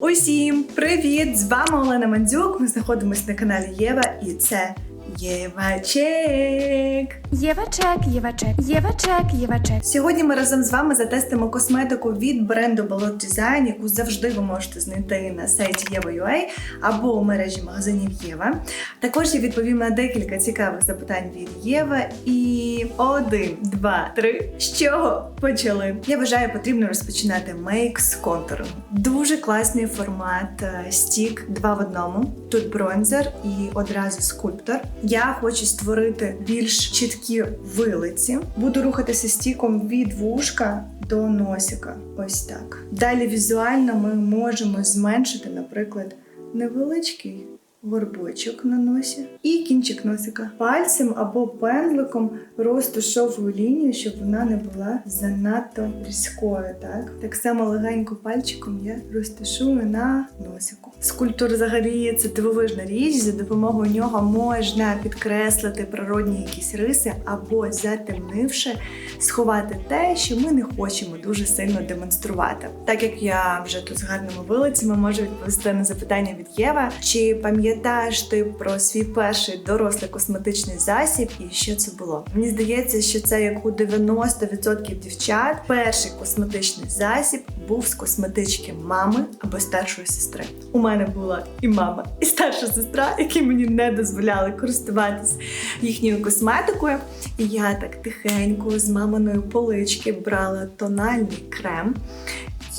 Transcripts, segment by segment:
Усім привіт! З вами Олена Мандзюк. Ми знаходимося на каналі Єва, і це Євачек. Євачек, Євачек, Євачек, Євачек. Сьогодні ми разом з вами затестимо косметику від бренду Balot Design, яку завжди ви можете знайти на сайті Єва.ua або у мережі магазинів Єва. Також я відповім на декілька цікавих запитань від Єва. І один, два, три. З чого почали? Я вважаю, потрібно розпочинати мейк з контуром. Дуже класний формат е, стік два в одному. Тут бронзер і одразу скульптор. Я хочу створити більш чіткі вилиці. Буду рухатися стіком від вушка до носика. Ось так. Далі візуально ми можемо зменшити, наприклад, невеличкий горбочок на носі і кінчик носика. Пальцем або пензликом розтушовую лінію, щоб вона не була занадто різкою. Так, так само легенько пальчиком я розташую на носику. Скульптур взагалі це дивовижна річ. За допомогою нього можна підкреслити природні якісь риси або затемнивши сховати те, що ми не хочемо дуже сильно демонструвати. Так як я вже тут з гарними вилицями можу відповісти на запитання від Єва, чи пам'ятаєш ти про свій перший дорослий косметичний засіб і що це було? Мені здається, що це як у 90% дівчат. Перший косметичний засіб був з косметички мами або старшої сестри. У мене була і мама, і старша сестра, які мені не дозволяли користуватись їхньою косметикою. І я так тихенько з маминої полички брала тональний крем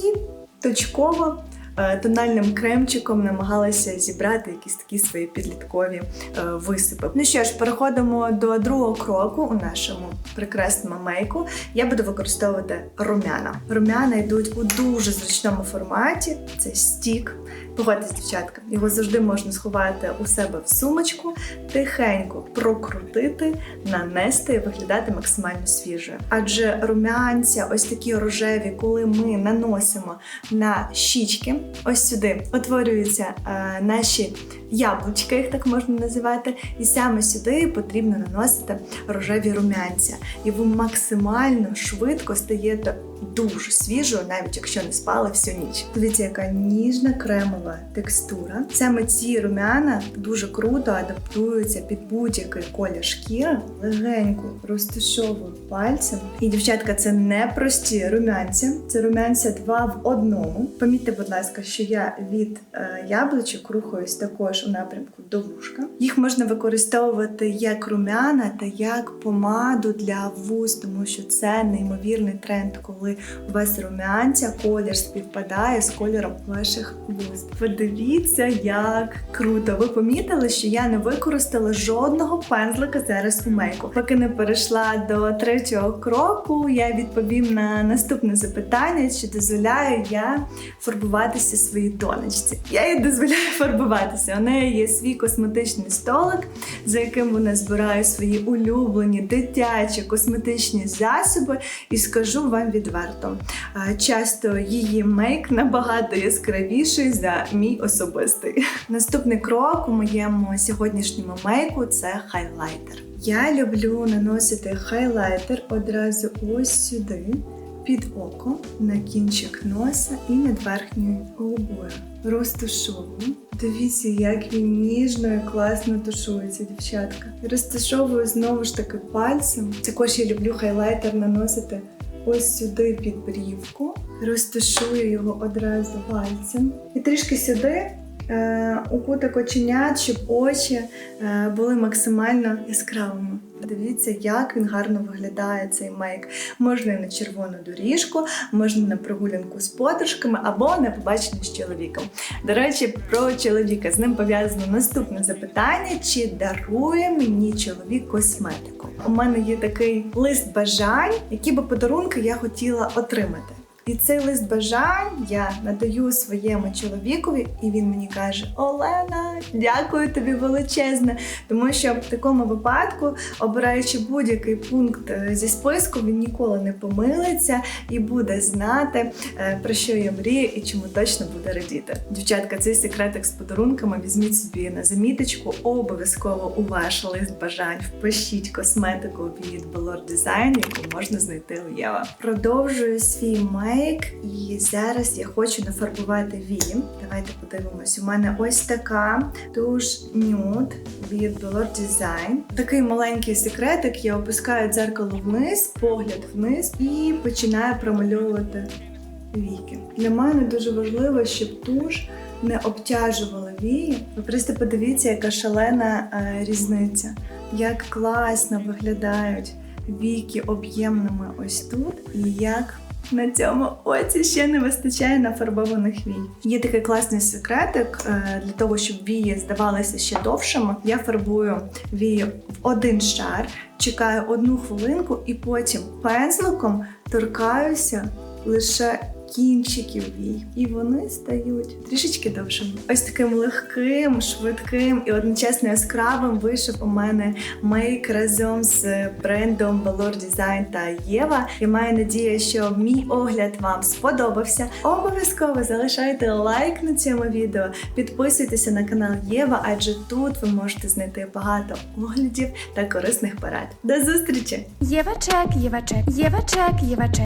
і точково. Е, Тональним кремчиком намагалася зібрати якісь такі свої підліткові е, висипи. Ну що ж, переходимо до другого кроку у нашому прекрасному мейку. Я буду використовувати румяна. Румяна йдуть у дуже зручному форматі. Це стік. Погодьтесь, дівчатка, його завжди можна сховати у себе в сумочку, тихенько прокрутити, нанести і виглядати максимально свіжою. Адже румянця, ось такі рожеві, коли ми наносимо на щічки, ось сюди утворюються е, наші яблучка, їх так можна називати, і саме сюди потрібно наносити рожеві румянця. І ви максимально швидко стаєте дуже свіжою, навіть якщо не спали всю ніч. Дивіться, яка ніжна кремова текстура. Саме ці румяна дуже круто адаптуються під будь-який колір шкіри, легенько розташовую пальцем. І дівчатка, це не прості румянця, це румянця два в одному. Помітьте, будь ласка, що я від е, яблучок рухаюсь також у напрямку до вушка. Їх можна використовувати як румяна та як помаду для вуст, тому що це неймовірний тренд, коли у вас румянця, колір співпадає з кольором ваших вуст. Подивіться, як круто! Ви помітили, що я не використала жодного пензлика зараз у мейку. Поки не перейшла до третього кроку, я відповім на наступне запитання, чи дозволяю я фарбуватися своїй донечці. Я їй дозволяю фарбуватися. У неї є свій косметичний столик, за яким вона збирає свої улюблені дитячі косметичні засоби, і скажу вам відверто, а, часто її мейк набагато яскравіший за мій особистий. Наступний крок у моєму сьогоднішньому мейку це хайлайтер. Я люблю наносити хайлайтер одразу ось сюди. Під око, на кінчик носа і над верхньою губою. Розташовую. Дивіться, як він ніжно і класно тушується, дівчатка. Розташовую знову ж таки пальцем. Також я люблю хайлайтер наносити ось сюди під брівку. Розташую його одразу пальцем. І трішки сюди. е, У кутик оченят, щоб очі е, були максимально яскравими. Дивіться, як він гарно виглядає цей мейк. Можна на червону доріжку, можна на прогулянку з подружками або на побачення з чоловіком. До речі, про чоловіка з ним пов'язано наступне запитання: чи дарує мені чоловік косметику? У мене є такий лист бажань, які би подарунки я хотіла отримати. І цей лист бажань я надаю своєму чоловікові, і він мені каже: Олена, дякую тобі величезне. Тому що в такому випадку, обираючи будь-який пункт е, зі списку, він ніколи не помилиться і буде знати, е, про що я мрію і чому точно буде радіти. Дівчатка, цей секретик з подарунками візьміть собі на заміточку, обов'язково у ваш лист бажань впишіть косметику від Balor Design, яку можна знайти у Єва. Продовжую свій мейк мейк, і зараз я хочу нафарбувати вії. Давайте подивимось. У мене ось така туш нюд від Belor Design. Такий маленький секретик. Я опускаю дзеркало вниз, погляд вниз і починаю промальовувати віки. Для мене дуже важливо, щоб туш не обтяжувала вії. Ви просто подивіться, яка шалена е, різниця, як класно виглядають віки об'ємними ось тут, і як на цьому оці ще не вистачає нафарбованих вій. Є такий класний секретик е, для того, щоб вії здавалися ще довшими. Я фарбую вії в один шар, чекаю одну хвилинку і потім пензликом торкаюся лише кінчиків вій, і вони стають трішечки довшими. Ось таким легким, швидким і одночасно яскравим вийшов у мене мейк разом з брендом Valor Design та Єва. Я маю надію, що мій огляд вам сподобався. Обов'язково залишайте лайк на цьому відео, підписуйтеся на канал Єва, адже тут ви можете знайти багато оглядів та корисних порад. До зустрічі! Єва чек, Єва чек, Єва чек, Єва чек.